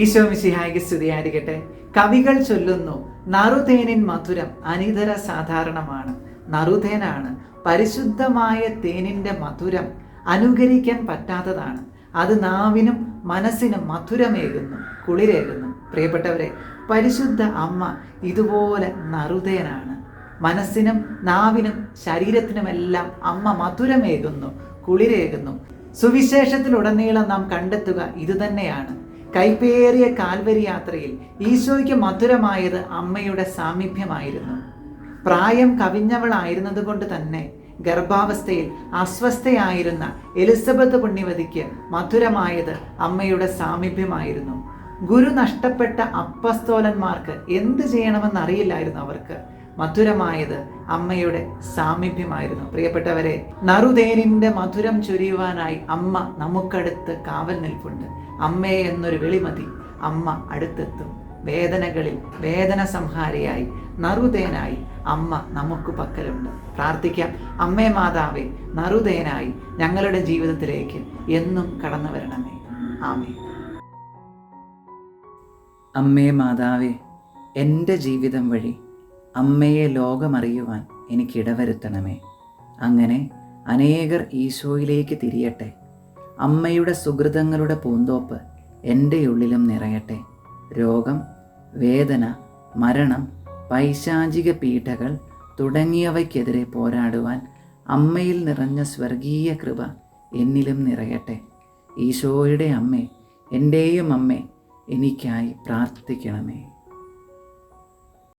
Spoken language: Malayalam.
ഈശോ മിശിഹായ്ക്ക് സ്തുതിയായിരിക്കട്ടെ. കവികൾ ചൊല്ലുന്നു നറുതേനിൻ മധുരം അനിതര സാധാരണമാണ്. നറുതേനാണ് പരിശുദ്ധമായ തേനിന്റെ മധുരം അനുകരിക്കാൻ പറ്റാത്തതാണ്. അത് നാവിനും മനസ്സിനും മധുരമേകുന്നു കുളിരേകുന്നു. പ്രിയപ്പെട്ടവരെ പരിശുദ്ധ അമ്മ ഇതുപോലെ നറുതേനാണ്. മനസ്സിനും നാവിനും ശരീരത്തിനുമെല്ലാം അമ്മ മധുരമേകുന്നു കുളിരേകുന്നു. സുവിശേഷത്തിലുടനീളം നാം കണ്ടെത്തുക ഇതുതന്നെയാണ്. കൈപ്പേറിയ കാൽവരി യാത്രയിൽ ഈശോയ്ക്ക് മധുരമായത് അമ്മയുടെ സാമീപ്യമായിരുന്നു. പ്രായം കവിഞ്ഞവളായിരുന്നത് കൊണ്ട് തന്നെ ഗർഭാവസ്ഥയിൽ അസ്വസ്ഥയായിരുന്ന എലിസബത്ത് പുണ്യവതിക്ക് മധുരമായത് അമ്മയുടെ സാമീപ്യമായിരുന്നു. ഗുരു നഷ്ടപ്പെട്ട അപ്പസ്തോലന്മാർക്ക് എന്ത് ചെയ്യണമെന്നറിയില്ലായിരുന്നു അവർക്ക്. മധുരമായത് അമ്മയുടെ സാമീപ്യമായിരുന്നു. പ്രിയപ്പെട്ടവരെ നറുതേനിന്റെ മധുരം ചൊരിയുവാനായി അമ്മ നമുക്കടുത്ത് കാവൽ നിൽപ്പുണ്ട്. അമ്മയെ എന്നൊരു വിളിമതി അമ്മ അടുത്തെത്തും. വേദനകളിൽ വേദന സംഹാരിയായി നറുതേനായി അമ്മ നമുക്ക് പക്കലുണ്ട്. പ്രാർത്ഥിക്കാം അമ്മേ മാതാവേ നറുതേനായി ഞങ്ങളുടെ ജീവിതത്തിലേക്ക് എന്നും കടന്നു വരണമേ. ആമേ അമ്മേ മാതാവേ എന്റെ ജീവിതം വഴി അമ്മയെ ലോകമറിയുവാൻ എനിക്കിടവരുത്തണമേ അങ്ങനെ അനേകർ ഈശോയിലേക്ക് തിരിയട്ടെ. അമ്മയുടെ സുഹൃതങ്ങളുടെ പൂന്തോപ്പ് എന്റെ ഉള്ളിലും നിറയട്ടെ. രോഗം വേദന മരണം പൈശാചിക പീഠകൾ തുടങ്ങിയവയ്ക്കെതിരെ പോരാടുവാൻ അമ്മയിൽ നിറഞ്ഞ സ്വർഗീയ കൃപ എന്നിലും നിറയട്ടെ. ഈശോയുടെ അമ്മേ എന്റെയും അമ്മേ എനിക്കായി പ്രാർത്ഥിക്കണമേ.